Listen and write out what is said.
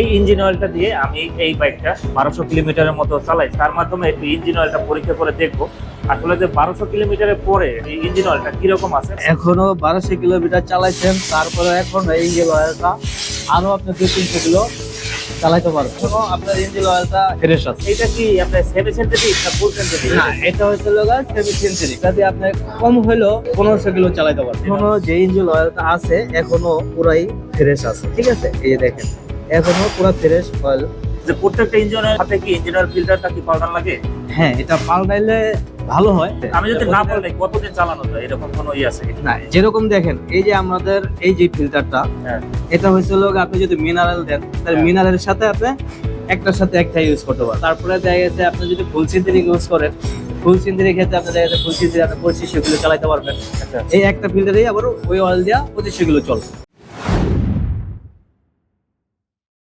এই ইঞ্জিন অয়েলটা দিয়ে আমি এই বাইকটা বারোশো কিলোমিটারের মতো চালাই। তার মাধ্যমে একটু ইঞ্জিন অয়েলটা পরীক্ষা করে দেখব। আসলে যে বারোশো কিলোমিটারের পরে এই ইঞ্জিন অয়েলটা কীরকম আছে? এখনও বারোশো কিলোমিটার চালাইছেন তারপরে এখন এই ইঞ্জিন অয়েলটা আরও আপনি দুই তিনশো কিলো চালাইতে পারবেন। এখনও আপনার ইঞ্জিন অয়েলটা ফ্রেশ আছে। এটা কি আপনার সেভেন সেন্টিফিক না ফুল সেন্টিফিক না এটা হচ্ছে লগা সেভেন সেঞ্চুরি যদি আপনি কম হলেও পনেরোশো কিলো চালাইতে পারবেন। এখনও যে ইঞ্জিন অয়েলটা আছে এখনও পুরাই ফ্রেশ আছে। ঠিক আছে? এই যে দেখেন। এখনও পুরো ফ্রেশ অয়েল যে প্রত্যেকটা ইঞ্জিন অয়েল সাথে কি ইঞ্জিন অয়েল ফিল্টারটা কি পাল্টান লাগে? হ্যাঁ এটা পাল্টাইলে ভালো হয়। আমি যদি না পাল্টাই কতদিন চালানো যায়? এরকম কোনো ইয়ে আছে না যেরকম দেখেন এই যে আমাদের এই যে ফিল্টারটা হ্যাঁ। এটা হয়েছিল আপনি যদি মিনারেল দেন তাহলে হ্যাঁ। মিনারেলের সাথে আপনি একটার সাথে একটা ইউজ করতে পারেন। তারপরে দেখা গেছে আপনি যদি ফুল সিন্থেটিক ইউজ করেন ফুল সিন্থেটিক ক্ষেত্রে আপনি দেখা গেছে ফুল সিন্থেটিক আপনি পঁচিশশো কিলো চালাতে পারবেন। আচ্ছা। এই একটা ফিল্টারেই আবার ওই অয়েল দেওয়া পঁচিশশো কিলো চলবে।